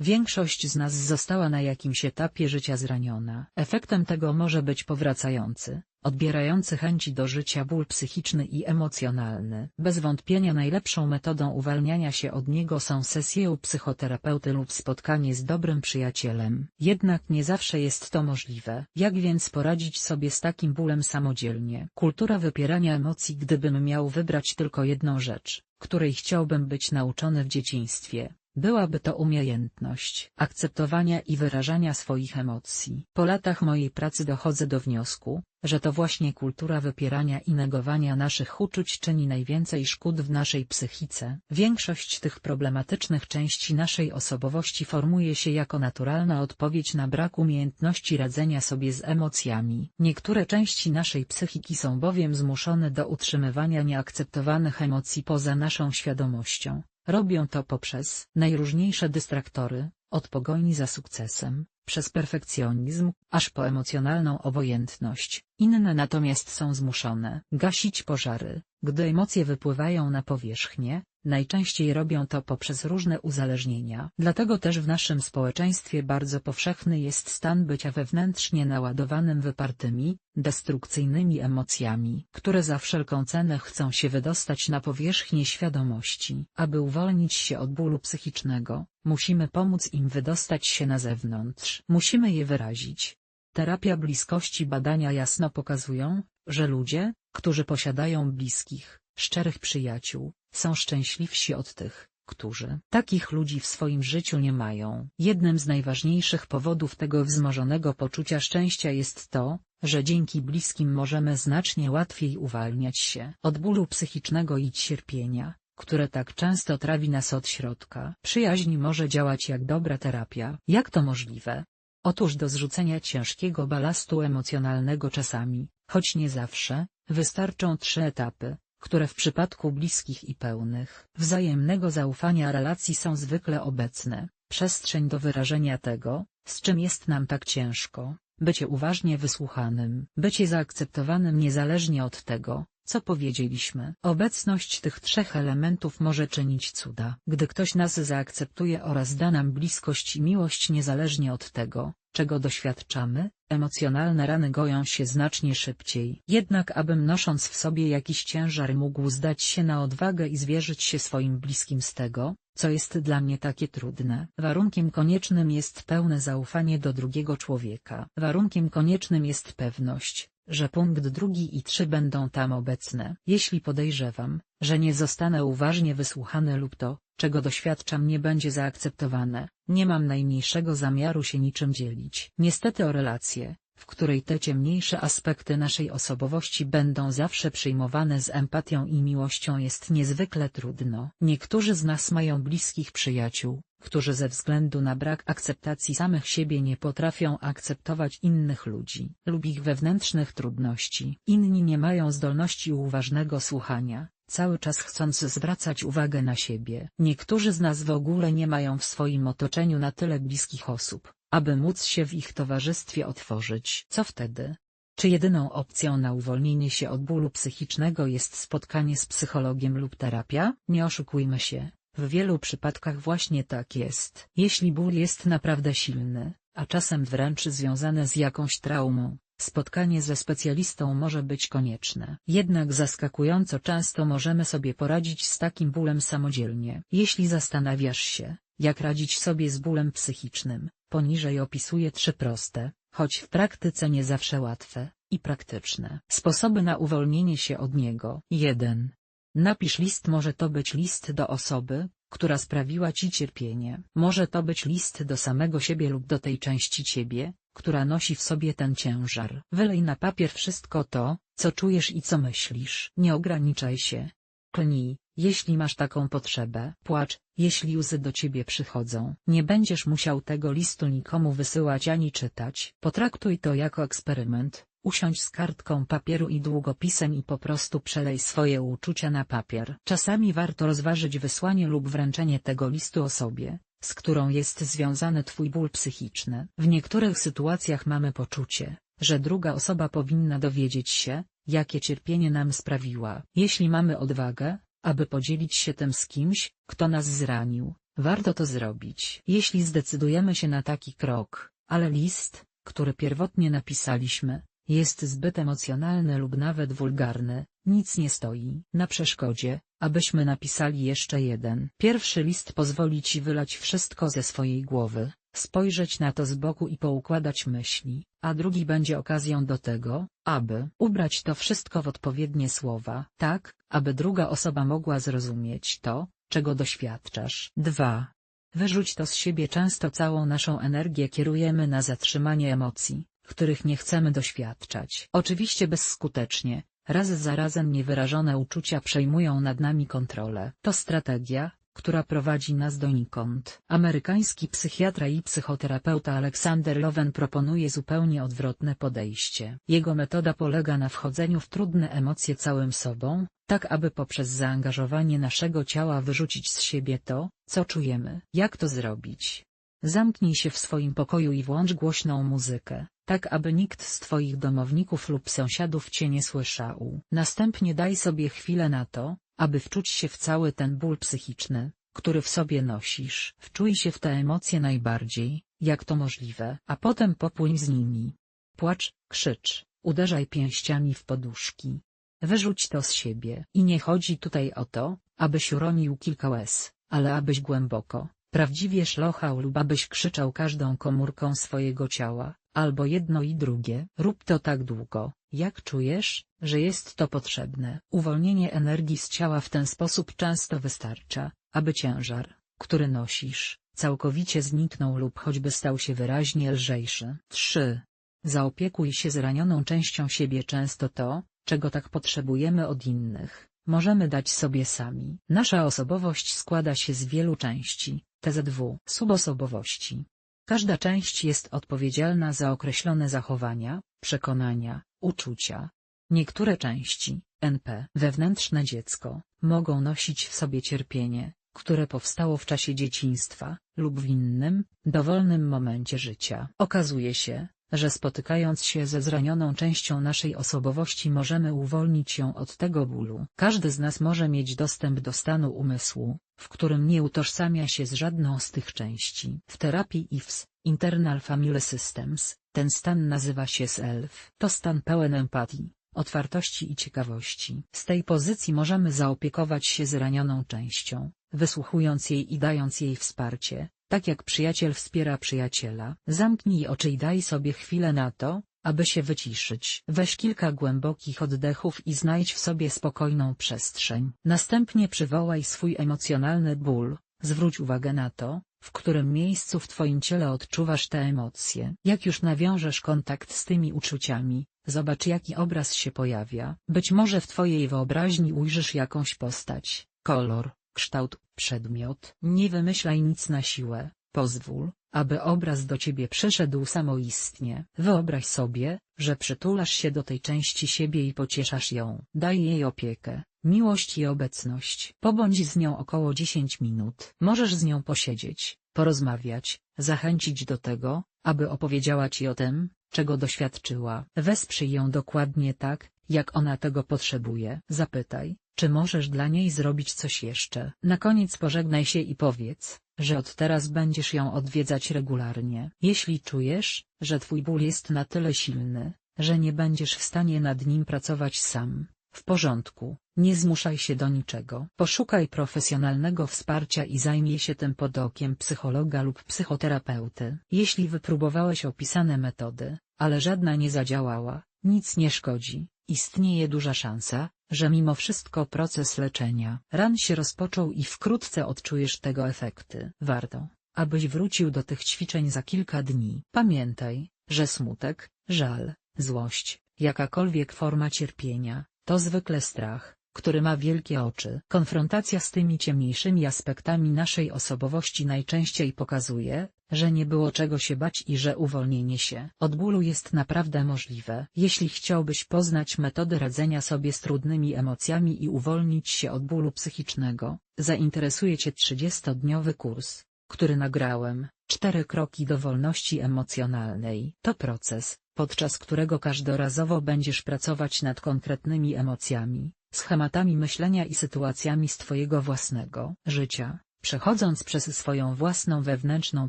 Większość z nas została na jakimś etapie życia zraniona. Efektem tego może być powracający, odbierający chęci do życia ból psychiczny i emocjonalny. Bez wątpienia najlepszą metodą uwalniania się od niego są sesje u psychoterapeuty lub spotkanie z dobrym przyjacielem. Jednak nie zawsze jest to możliwe. Jak więc poradzić sobie z takim bólem samodzielnie? Kultura wypierania emocji Gdybym miał wybrać tylko jedną rzecz, której chciałbym być nauczony w dzieciństwie, Byłaby to umiejętność akceptowania i wyrażania swoich emocji. Po latach mojej pracy dochodzę do wniosku, że to właśnie kultura wypierania i negowania naszych uczuć czyni najwięcej szkód w naszej psychice. Większość tych problematycznych części naszej osobowości formuje się jako naturalna odpowiedź na brak umiejętności radzenia sobie z emocjami. Niektóre części naszej psychiki są bowiem zmuszone do utrzymywania nieakceptowanych emocji poza naszą świadomością. Robią to poprzez najróżniejsze dystraktory, od pogoni za sukcesem, przez perfekcjonizm, aż po emocjonalną obojętność. Inne natomiast są zmuszone gasić pożary, gdy emocje wypływają na powierzchnię, najczęściej robią to poprzez różne uzależnienia. Dlatego też w naszym społeczeństwie bardzo powszechny jest stan bycia wewnętrznie naładowanym wypartymi, destrukcyjnymi emocjami, które za wszelką cenę chcą się wydostać na powierzchnię świadomości. Aby uwolnić się od bólu psychicznego, musimy pomóc im wydostać się na zewnątrz. Musimy je wyrazić. Terapia bliskości badania jasno pokazują, że ludzie, którzy posiadają bliskich, szczerych przyjaciół, są szczęśliwsi od tych, którzy takich ludzi w swoim życiu nie mają. Jednym z najważniejszych powodów tego wzmożonego poczucia szczęścia jest to, że dzięki bliskim możemy znacznie łatwiej uwalniać się od bólu psychicznego i cierpienia, które tak często trawi nas od środka. Przyjaźń może działać jak dobra terapia. Jak to możliwe? Otóż do zrzucenia ciężkiego balastu emocjonalnego czasami, choć nie zawsze, wystarczą trzy etapy, które w przypadku bliskich i pełnych wzajemnego zaufania relacji są zwykle obecne, przestrzeń do wyrażenia tego, z czym jest nam tak ciężko, bycie uważnie wysłuchanym, bycie zaakceptowanym niezależnie od tego, co powiedzieliśmy. Obecność tych trzech elementów może czynić cuda. Gdy ktoś nas zaakceptuje oraz da nam bliskość i miłość niezależnie od tego, czego doświadczamy, emocjonalne rany goją się znacznie szybciej. Jednak abym nosząc w sobie jakiś ciężar mógł zdać się na odwagę i zwierzyć się swoim bliskim z tego, co jest dla mnie takie trudne. Warunkiem koniecznym jest pełne zaufanie do drugiego człowieka. Warunkiem koniecznym jest pewność, że punkt drugi i trzy będą tam obecne. Jeśli podejrzewam, że nie zostanę uważnie wysłuchany lub to, czego doświadczam nie będzie zaakceptowane, nie mam najmniejszego zamiaru się niczym dzielić. Niestety o relacje, w której te ciemniejsze aspekty naszej osobowości będą zawsze przyjmowane z empatią i miłością jest niezwykle trudno. Niektórzy z nas mają bliskich przyjaciół, którzy ze względu na brak akceptacji samych siebie nie potrafią akceptować innych ludzi lub ich wewnętrznych trudności. Inni nie mają zdolności uważnego słuchania, cały czas chcąc zwracać uwagę na siebie. Niektórzy z nas w ogóle nie mają w swoim otoczeniu na tyle bliskich osób, aby móc się w ich towarzystwie otworzyć. Co wtedy? Czy jedyną opcją na uwolnienie się od bólu psychicznego jest spotkanie z psychologiem lub terapia? Nie oszukujmy się, w wielu przypadkach właśnie tak jest. Jeśli ból jest naprawdę silny, a czasem wręcz związany z jakąś traumą, spotkanie ze specjalistą może być konieczne. Jednak zaskakująco często możemy sobie poradzić z takim bólem samodzielnie. Jeśli zastanawiasz się, jak radzić sobie z bólem psychicznym, poniżej opisuję trzy proste, choć w praktyce nie zawsze łatwe, i praktyczne sposoby na uwolnienie się od niego. 1. Napisz list może to być list do osoby, która sprawiła ci cierpienie. Może to być list do samego siebie lub do tej części ciebie, która nosi w sobie ten ciężar. Wylej na papier wszystko to, co czujesz i co myślisz. Nie ograniczaj się. Klnij, jeśli masz taką potrzebę. Płacz, jeśli łzy do ciebie przychodzą. Nie będziesz musiał tego listu nikomu wysyłać ani czytać. Potraktuj to jako eksperyment, Usiądź z kartką papieru i długopisem i po prostu przelej swoje uczucia na papier. Czasami warto rozważyć wysłanie lub wręczenie tego listu osobie, z którą jest związany twój ból psychiczny. W niektórych sytuacjach mamy poczucie, że druga osoba powinna dowiedzieć się, jakie cierpienie nam sprawiła. Jeśli mamy odwagę, aby podzielić się tym z kimś, kto nas zranił, Warto to zrobić. Jeśli zdecydujemy się na taki krok, ale list, który pierwotnie napisaliśmy, jest zbyt emocjonalny lub nawet wulgarny, nic nie stoi na przeszkodzie, abyśmy napisali jeszcze jeden. Pierwszy list pozwoli ci wylać wszystko ze swojej głowy, spojrzeć na to z boku i poukładać myśli, a drugi będzie okazją do tego, aby ubrać to wszystko w odpowiednie słowa, tak, aby druga osoba mogła zrozumieć to, czego doświadczasz. 2. Wyrzuć to z siebie często całą naszą energię kierujemy na zatrzymanie emocji, których nie chcemy doświadczać. Oczywiście bezskutecznie, raz za razem niewyrażone uczucia przejmują nad nami kontrolę. To strategia, która prowadzi nas donikąd. Amerykański psychiatra i psychoterapeuta Alexander Lowen proponuje zupełnie odwrotne podejście. Jego metoda polega na wchodzeniu w trudne emocje całym sobą, tak aby poprzez zaangażowanie naszego ciała wyrzucić z siebie to, co czujemy. Jak to zrobić? Zamknij się w swoim pokoju i włącz głośną muzykę, tak aby nikt z twoich domowników lub sąsiadów cię nie słyszał. Następnie daj sobie chwilę na to, aby wczuć się w cały ten ból psychiczny, który w sobie nosisz. Wczuj się w te emocje najbardziej, jak to możliwe, a potem popłyń z nimi. Płacz, krzycz, uderzaj pięściami w poduszki. Wyrzuć to z siebie. I nie chodzi tutaj o to, abyś uronił kilka łez, ale abyś głęboko, prawdziwie szlochał lub abyś krzyczał każdą komórką swojego ciała, albo jedno i drugie. Rób to tak długo, jak czujesz, że jest to potrzebne. Uwolnienie energii z ciała w ten sposób często wystarcza, aby ciężar, który nosisz, całkowicie zniknął lub choćby stał się wyraźnie lżejszy. 3. Zaopiekuj się zranioną częścią siebie często to, czego tak potrzebujemy od innych, możemy dać sobie sami. Nasza osobowość składa się z wielu części, TZW, subosobowości. Każda część jest odpowiedzialna za określone zachowania, przekonania, uczucia. Niektóre części, NP, wewnętrzne dziecko, mogą nosić w sobie cierpienie, które powstało w czasie dzieciństwa, lub w innym, dowolnym momencie życia. Okazuje się, że spotykając się ze zranioną częścią naszej osobowości możemy uwolnić ją od tego bólu. Każdy z nas może mieć dostęp do stanu umysłu, w którym nie utożsamia się z żadną z tych części. W terapii IFS, Internal Family Systems, ten stan nazywa się SELF. To stan pełen empatii, otwartości i ciekawości. Z tej pozycji możemy zaopiekować się zranioną częścią, wysłuchując jej i dając jej wsparcie, tak jak przyjaciel wspiera przyjaciela. Zamknij oczy i daj sobie chwilę na to, aby się wyciszyć. Weź kilka głębokich oddechów i znajdź w sobie spokojną przestrzeń. Następnie przywołaj swój emocjonalny ból, zwróć uwagę na to, w którym miejscu w twoim ciele odczuwasz te emocje. Jak już nawiążesz kontakt z tymi uczuciami, zobacz jaki obraz się pojawia. Być może w twojej wyobraźni ujrzysz jakąś postać, kolor, kształt, przedmiot. Nie wymyślaj nic na siłę, pozwól, aby obraz do ciebie przyszedł samoistnie. Wyobraź sobie, że przytulasz się do tej części siebie i pocieszasz ją. Daj jej opiekę, miłość i obecność. Pobądź z nią około 10 minut. Możesz z nią posiedzieć, porozmawiać, zachęcić do tego, aby opowiedziała ci o tym, czego doświadczyła. Wesprzyj ją dokładnie tak, jak ona tego potrzebuje. Zapytaj, czy możesz dla niej zrobić coś jeszcze? Na koniec pożegnaj się i powiedz, że od teraz będziesz ją odwiedzać regularnie. Jeśli czujesz, że twój ból jest na tyle silny, że nie będziesz w stanie nad nim pracować sam, w porządku, nie zmuszaj się do niczego. Poszukaj profesjonalnego wsparcia i zajmij się tym pod okiem psychologa lub psychoterapeuty. Jeśli wypróbowałeś opisane metody, ale żadna nie zadziałała, nic nie szkodzi, istnieje duża szansa, że mimo wszystko proces leczenia ran się rozpoczął i wkrótce odczujesz tego efekty. Warto, abyś wrócił do tych ćwiczeń za kilka dni. Pamiętaj, że smutek, żal, złość, jakakolwiek forma cierpienia, to zwykle strach, który ma wielkie oczy. Konfrontacja z tymi ciemniejszymi aspektami naszej osobowości najczęściej pokazuje, że nie było czego się bać i że uwolnienie się od bólu jest naprawdę możliwe. Jeśli chciałbyś poznać metody radzenia sobie z trudnymi emocjami i uwolnić się od bólu psychicznego, zainteresuje Cię 30-dniowy kurs, który nagrałem, Cztery kroki do wolności emocjonalnej. To proces, podczas którego każdorazowo będziesz pracować nad konkretnymi emocjami, schematami myślenia i sytuacjami z Twojego własnego życia przechodząc przez swoją własną wewnętrzną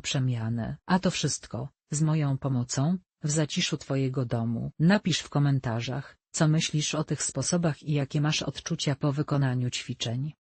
przemianę. A to wszystko, z moją pomocą, w zaciszu Twojego domu. Napisz w komentarzach, co myślisz o tych sposobach i jakie masz odczucia po wykonaniu ćwiczeń.